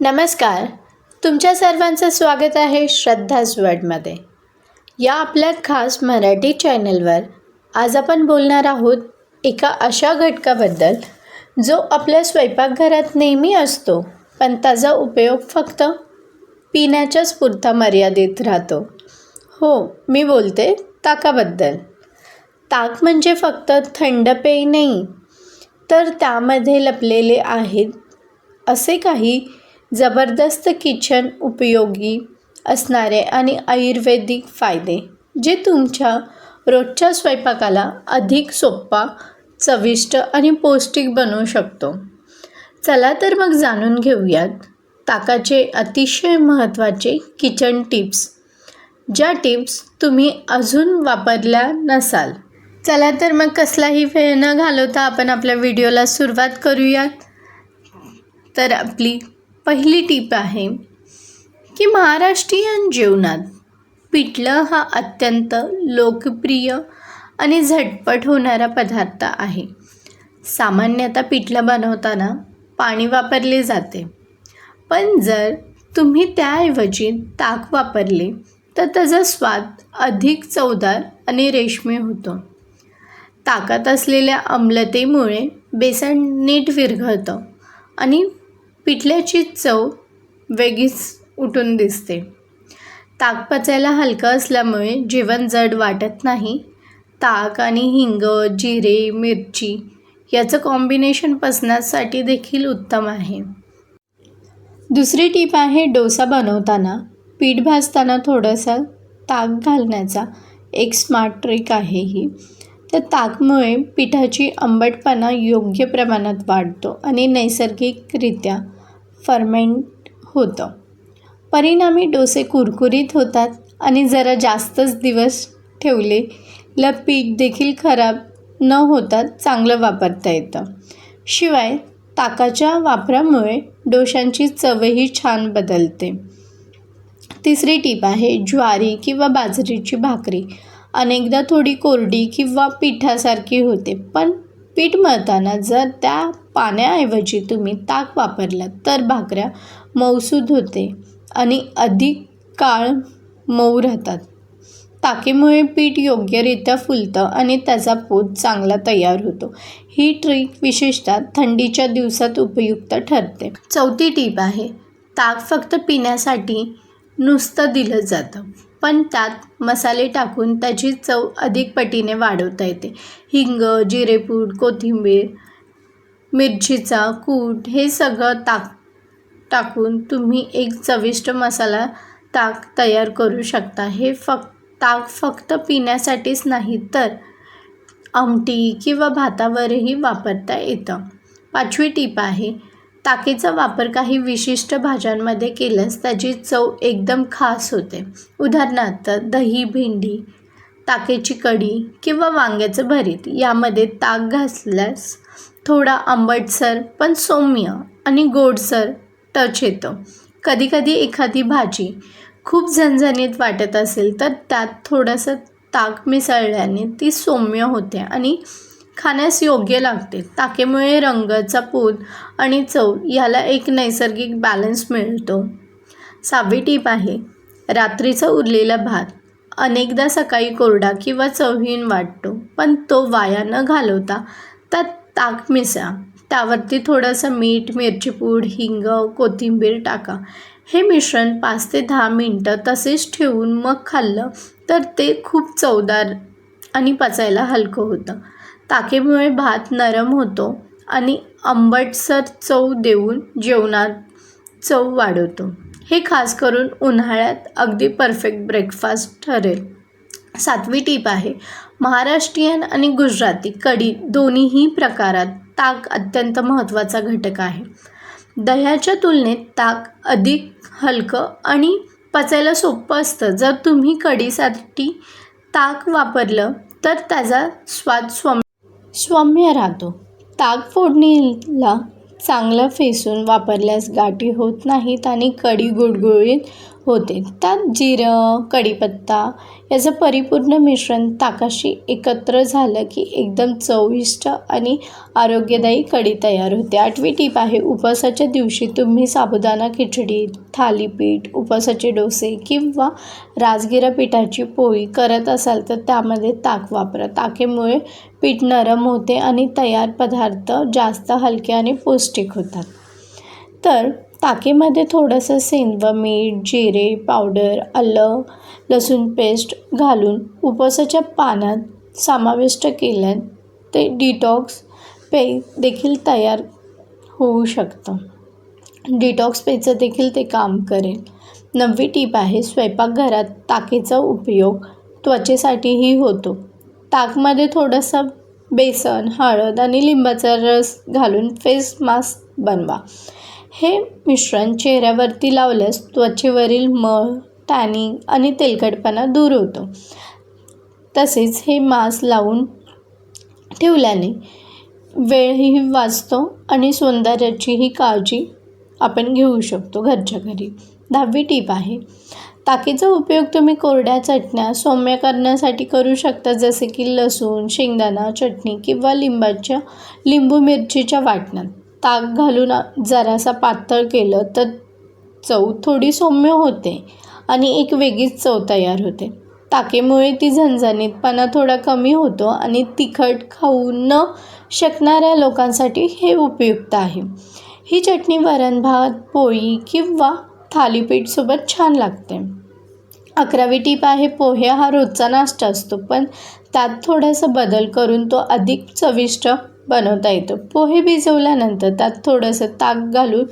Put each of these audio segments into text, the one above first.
नमस्कार. तुमच्या सर्वांचं स्वागत आहे श्रद्धाज वर्डमध्ये. या आपल्या खास मराठी चॅनलवर आज आपण बोलणार आहोत एका अशा घटकाबद्दल जो आपल्या स्वयंपाकघरात नेहमी असतो पण त्याचा उपयोग फक्त पिण्याच्याच पुरता मर्यादित राहतो. हो मी बोलते ताकाबद्दल. ताक म्हणजे फक्त थंड पेय नाही तर त्यामध्ये लपलेले आहेत असे काही जबरदस्त किचन उपयोगी असणारे आणि आयुर्वेदिक फायदे जे तुमच्या रोजच्या स्वयंपाकाला अधिक सोपा चविष्ट आणि पौष्टिक बनवू शकतो. चला तर मग जाणून घेऊयात ताकाचे अतिशय महत्त्वाचे किचन टिप्स. ज्या टिप्स तुम्ही अजून वापरल्या नसाल. चला तर मग कसलाही वेळ न घालवता आपण आपल्या व्हिडिओला सुरुवात करूयात. तर आपली पहिली टीप आहे की महाराष्ट्रीयन जेवणात पिठलं हा अत्यंत लोकप्रिय आणि झटपट होणारा पदार्थ आहे. सामान्यतः पिठलं बनवताना पाणी वापरले जाते. पण जर तुम्ही त्याऐवजी ताक वापरले तर त्याचा स्वाद अधिक चवदार आणि रेशमी होतो. ताकात असलेल्या आम्लतेमुळे बेसन नीट विरघळतं आणि पिठल्याची चव वेगळीच उठून दिसते. ताक पचायला हलकं असल्यामुळे जेवण जड वाटत नाही. ताक आणि हिंग जिरे मिरची याचं कॉम्बिनेशन पसण्यासाठी देखील उत्तम आहे. दुसरी टीप आहे डोसा बनवताना. पीठ भाजताना थोडंसं ताक घालण्याचा एक स्मार्ट ट्रिक आहे ही. तर ताकमुळे पिठाची आंबटपणा योग्य प्रमाणात वाढतो आणि नैसर्गिकरित्या फर्मेंट होतं. परिणामी डोसे कुरकुरीत होतात आणि जरा जास्तच दिवस ठेवलेलं पीठ देखील खराब न होता चांगलं वापरता येतं. शिवाय ताकाच्या वापरामुळे डोशांची चवही छान बदलते. तिसरी टीप आहे ज्वारी किंवा बाजरीची भाकरी. अनेकदा थोडी कोरडी किंवा पिठासारखी होते पण पीठ मळताना जर त्या पाण्याऐवजी तुम्ही ताक वापरला तर भाकऱ्या मऊसूद होते आणि अधिक काळ मऊ राहतात. ताकेमुळे पीठ योग्यरित्या फुलतं आणि त्याचा पोत चांगला तयार होतो. ही ट्रिक विशेषतः थंडीच्या दिवसात उपयुक्त ठरते. चौथी टीप आहे ताक फक्त पिण्यासाठी नुसतं दिलं जातं. पण त्यात मसाले टाकून त्याची चव अधिक पटीने वाढवता येते. हिंग जिरेपूड कोथिंबीर मिरचीचा कूट हे सगळं ताक टाकून तुम्ही एक चविष्ट मसाला ताक तयार करू शकता. हे फक्त ताक फक्त पिण्यासाठीच नाही तर आमटी किंवा भातावरही वापरता येतं. पाचवी टीप आहे ताकेचा वापर काही विशिष्ट भाज्यांमध्ये केल्यास त्याची चव एकदम खास होते. उदाहरणार्थ दही भेंडी ताकेची कढी किंवा वांग्याचं भरीत. यामध्ये ताक घासल्यास थोडा आंबटसर पण सौम्य आणि गोडसर टच येतो. कधीकधी एखादी भाजी खूप झणझणीत वाटत असेल तर त्यात थोडंसं ताक मिसळल्याने ती सौम्य होते आणि खाण्यास योग्य लागते. ताकेमुळे रंगाचा पूत आणि चव ह्याला एक नैसर्गिक बॅलन्स मिळतो. सहावी टीप आहे रात्रीचा उरलेला भात. अनेकदा सकाळी कोरडा किंवा चवहीन वाटतो पण तो वाया न घालवता त्यात ताक मिसळा. त्यावरती थोडंसं मीठ मिरची पूड हिंग कोथिंबीर टाका. हे मिश्रण पाच ते दहा मिनटं तसेच ठेवून मग खाल्लं तर ते खूप चवदार आणि पचायला हलकं होतं. ताकेमुळे भात नरम होतो आणि आंबटसर चव देऊन जेवणात चव वाढवतो. हे खास करून उन्हाळ्यात अगदी परफेक्ट ब्रेकफास्ट ठरेल. सातवी टीप आहे महाराष्ट्रीयन आणि गुजराती कढी दोन्हीही प्रकारात ताक अत्यंत महत्त्वाचा घटक आहे. दह्याच्या तुलनेत ताक अधिक हलकं आणि पचायला सोपं असतं. जर तुम्ही कढीसाठी ताक वापरलं तर त्याचा स्वाद स्वम सौम्य राहतो. ताक फोडणीला चांगलं फेसून वापरल्यास गाठी होत नाहीत आणि कढी गुळगुळीत होते. त्यात जिरं कढीपत्ता याचं परिपूर्ण मिश्रण ताकाशी एकत्र झालं की एकदम चविष्ट आणि आरोग्यदायी कढी तयार होते. आठवी टीप आहे उपवासाच्या दिवशी तुम्ही साबुदाणा खिचडी थालीपीठ उपवासाचे डोसे किंवा राजगिरा पिठाची पोळी करत असाल तर त्यामध्ये ताक वापरा. ताकेमुळे पीठ नरम होते आणि तयार पदार्थ जास्त हलके आणि पौष्टिक होतात. तर ताकेमध्ये थोडंसं सेंदव मीठ जिरे पावडर आलं लसूण पेस्ट घालून उपवासाच्या पानात समाविष्ट केल्यात ते डिटॉक्स पेय देखील तयार होऊ शकतं. डिटॉक्स पेचं देखील ते काम करेल. नववी टीप आहे स्वयंपाकघरात ताकेचा उपयोग त्वचेसाठीही होतो. ताकमध्ये थोडंसं बेसन हळद आणि लिंबाचा रस घालून फेस मास्क बनवा. हे मिश्रण चेहऱ्यावरती लावल्यास त्वचेवरील मळ टॅनिंग आणि तेलकटपणा दूर होतो. तसेच हे मास्क लावून ठेवल्याने वेळही वाचतो आणि सौंदर्याचीही काळजी आपण घेऊ शकतो घरच्या घरी. दहावी टीप आहे ताकीचा उपयोग तुम्ही कोरड्या चटण्या सौम्य करण्यासाठी करू शकता जसे की लसूण शेंगदाणा चटणी किंवा लिंबाच्या लिंबू मिरचीच्या वाटणात. ताक घालून जरासा पातळ केलं तर चव थोडी सौम्य होते आणि एक वेगळीच चव तयार होते. ताकेमुळे ती झणझणीतपणा थोडा कमी होतो आणि तिखट खाऊ न शकणाऱ्या लोकांसाठी हे उपयुक्त आहे. ही चटणी वरण भात पोळी किंवा थालीपीठसोबत छान लागते. अकरावी टीप आहे पोहे हा रोजचा नाश्ता असतो पण त्यात थोडासा बदल करून तो अधिक चविष्ट बनवता येतो. पोहे भिजवल्यानंतर त्यात थोडंसं ताक घालून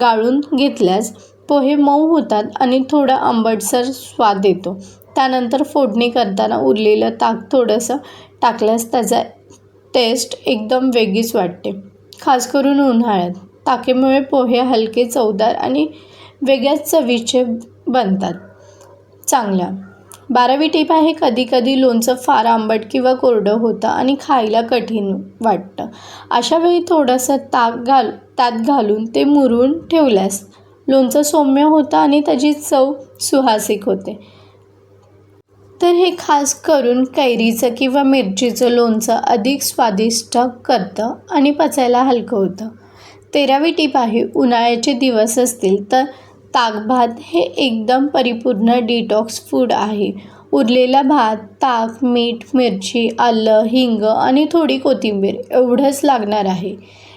गाळून घेतल्यास पोहे मऊ होतात आणि थोडा आंबटसर स्वाद येतो. त्यानंतर फोडणी करताना उरलेलं ताक थोडंसं टाकल्यास त्याचा टेस्ट एकदम वेगळीच वाटते. खास करून उन्हाळ्यात. ताकेमुळे पोहे हलके चवदार आणि वेगळ्याच चवीचे बनतात. चांगल्या बारावी टीप आहे कधी कधी लोणचं फार आंबट किंवा कोरडं होतं आणि खायला कठीण वाटतं. अशा वेळी थोडंसं ताक घाल त्यात घालून ते मुरून ठेवल्यास लोणचं सौम्य होतं आणि त्याची चव सुहासिक होते. तर हे खास करून कैरीचं किंवा मिरचीचं लोणचं अधिक स्वादिष्ट करतं आणि पचायला हलकं होतं. तेरावी टीप आहे उन्हाळ्याचे दिवस असतील तर ताक भात हे एकदम परिपूर्ण डिटॉक्स फूड आहे. उरलेला भात ताक मीठ मिरची आलं हिंग आणि थोडी कोथिंबीर एवढंच लागणार आहे.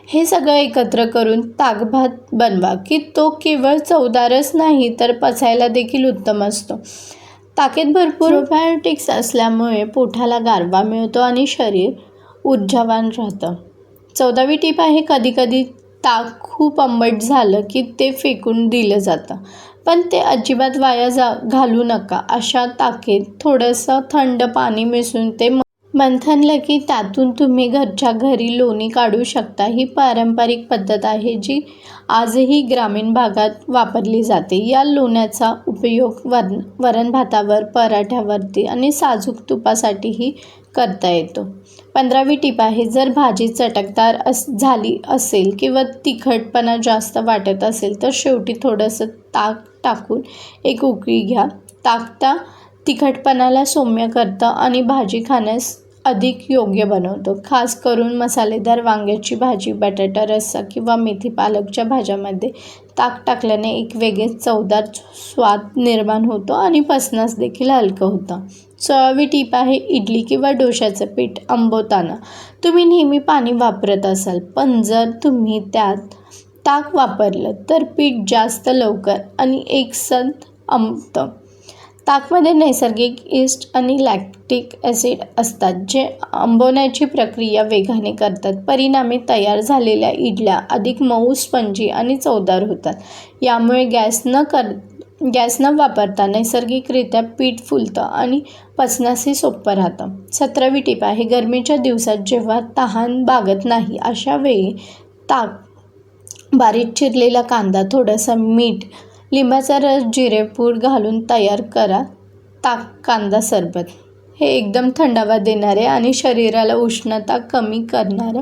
हे सगळं एकत्र करून ताकभात बनवा की तो केवळ चवदारच नाही तर पचायला देखील उत्तम असतो. ताकेत भरपूर प्रोबायोटिक्स असल्यामुळे पोटाला गारवा मिळतो आणि शरीर ऊर्जावान राहतं. चौदावी टीप आहे कधीकधी ताक खूप आंबट झालं की ते फेकून दिलं जातं. पण ते अजिबात वाया जा घालू नका. अशा ताकेत थोडंसं थंड पाणी मिसळून ते मंथनलं की त्यातून तुम्ही घरच्या घरी लोणी काढू शकता. ही पारंपरिक पद्धत आहे जी आजही ग्रामीण भागात वापरली जाते. या लोण्याचा उपयोग वर वरण भातावर पराठ्यावरती आणि साजूक तुपासाठीही करता येतो. पंधरावी टीप आहे जर भाजी चटकदार अस झाली असेल किंवा तिखटपणा जास्त वाटत असेल तर शेवटी थोडंसं ताक टाकून एक उकळी घ्या. ताक त्या तिखटपणाला सौम्य करतं आणि भाजी खाण्यास अधिक योग्य बनवतो. खास करून मसालेदार वांग्याची भाजी बटाटा रस्सा किंवा मेथी पालकच्या भाज्यामध्ये ताक टाकल्याने एक वेगळेच चवदार स्वाद निर्माण होतो आणि पसनास देखील हलकं होतं. चळावी टीप आहे इडली किंवा डोशाचं पीठ आंबवताना. तुम्ही नेहमी पाणी वापरत असाल पण जर तुम्ही त्यात ताक वापरलं तर पीठ जास्त लवकर आणि एकसंध आंबतं ताकमध्ये नैसर्गिक इस्ट आणि लॅक्टिक ॲसिड असतात जे आंबवण्याची प्रक्रिया वेगाने करतात. परिणामी तयार झालेल्या इडल्या अधिक मऊ स्पंजी आणि चवदार होतात. यामुळे गॅस न कर गॅस न वापरता नैसर्गिकरित्या पीठ फुलतं आणि पचनासही सोपं राहतं. सतरावी टीप आहे गरमीच्या दिवसात जेव्हा तहान बागत नाही अशा वेळी ताक बारीक चिरलेला कांदा थोडंसं मीठ लिंबाचा रस जिरेपूड घालून तयार करा. ताक कांदा सरबत. हे एकदम थंडावा देणारे आणि शरीराला उष्णता कमी करणारं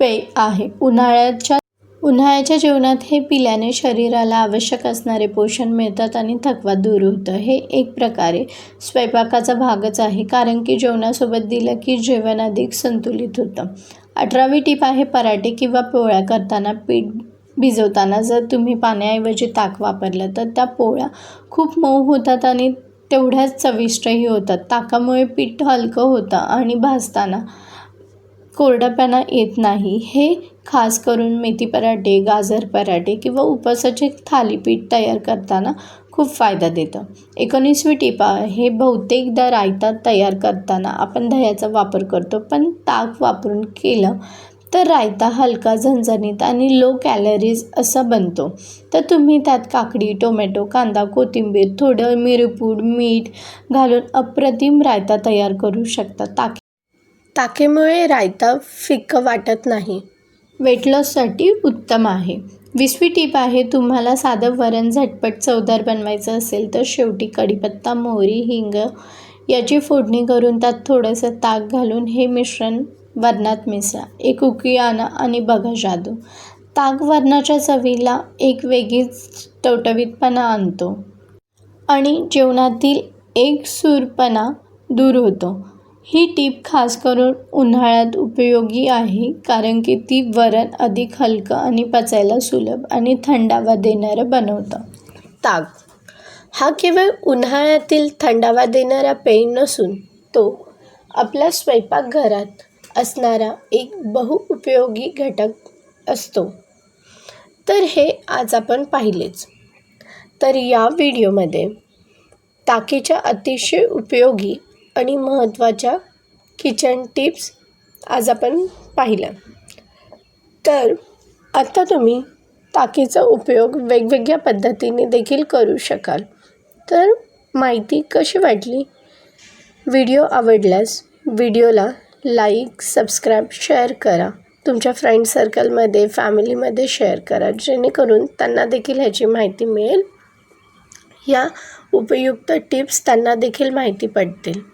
पेय आहे. उन्हाळ्याच्या उन्हाळ्याच्या जेवणात हे पिल्याने शरीराला आवश्यक असणारे पोषण मिळतात आणि थकवा दूर होतं. हे एक प्रकारे स्वयंपाकाचा भागच आहे कारण की जेवणासोबत दिलं की जेवण अधिक संतुलित होतं. अठरावी टीप आहे पराठे किंवा पोळ्या करताना पीठ भिजवताना जर तुम्ही पाण्याऐवजी ताक वापरलं तर त्या पोळ्या खूप मऊ होतात आणि तेवढ्याच चविष्टही होतात. ताकामुळे पीठ हलकं होतं आणि भाजताना कोरडापणा येत नाही. हे खास करून मेथी पराठे गाजर पराठे किंवा उपसाचे थालीपीठ तयार करताना खूप फायदा देतं. एकोणीसवी टिपा हे बहुतेकदा रायता तयार करताना आपण दह्याचा वापर करतो पण ताक वापरून केलं तर रायता हलका झणझणीत आणि लो कॅलरीज असा बनतो. तर तुम्ही त्यात काकडी टोमॅटो कांदा कोथिंबीर थोडं मिरपूड मीठ घालून अप्रतिम रायता तयार करू शकता. ताक ताकेमुळे रायता फिक्कं वाटत नाही. वेट लॉससाठी उत्तम आहे. विसवी टीप आहे तुम्हाला साधं वरण झटपट चवदार बनवायचं असेल तर शेवटी कढीपत्ता मोहरी हिंग याची फोडणी करून त्यात थोडंसं ताक घालून हे मिश्रण वरणात मिसळा. एक उकळी आणा आणि बघा जादू. ताक वरणाच्या चवीला एक वेगळीच टवटवीतपणा आणतो. आणि जेवणातील एक सूरपणा दूर होतो. ही टीप खास करून उन्हाळ्यात उपयोगी आहे कारण की ती वरण अधिक हलकं आणि पचायला सुलभ आणि थंडावा देणारं बनवतं. ताक हा केवळ उन्हाळ्यातील थंडावा देणारा पेय नसून तो आपल्या स्वयंपाकघरात असणारा एक बहुउपयोगी घटक असतो. तर हे आज आपण पाहिलेच. तर या व्हिडिओमध्ये ताकीच्या अतिशय उपयोगी आणि महत्त्वाच्या किचन टिप्स आज आपण पाहिल्या. तर आता तुम्ही टाकीचा उपयोग वेगवेगळ्या पद्धतीने देखील करू शकाल. तर माहिती कशी वाटली? व्हिडिओ आवडल्यास व्हिडिओला लाईक सबस्क्राईब शेअर करा. तुमच्या फ्रेंड सर्कलमध्ये फॅमिलीमध्ये शेअर करा. जेणेकरून त्यांना देखील ह्याची माहिती मिळेल. या उपयुक्त टिप्स त्यांना देखील माहिती पडतील.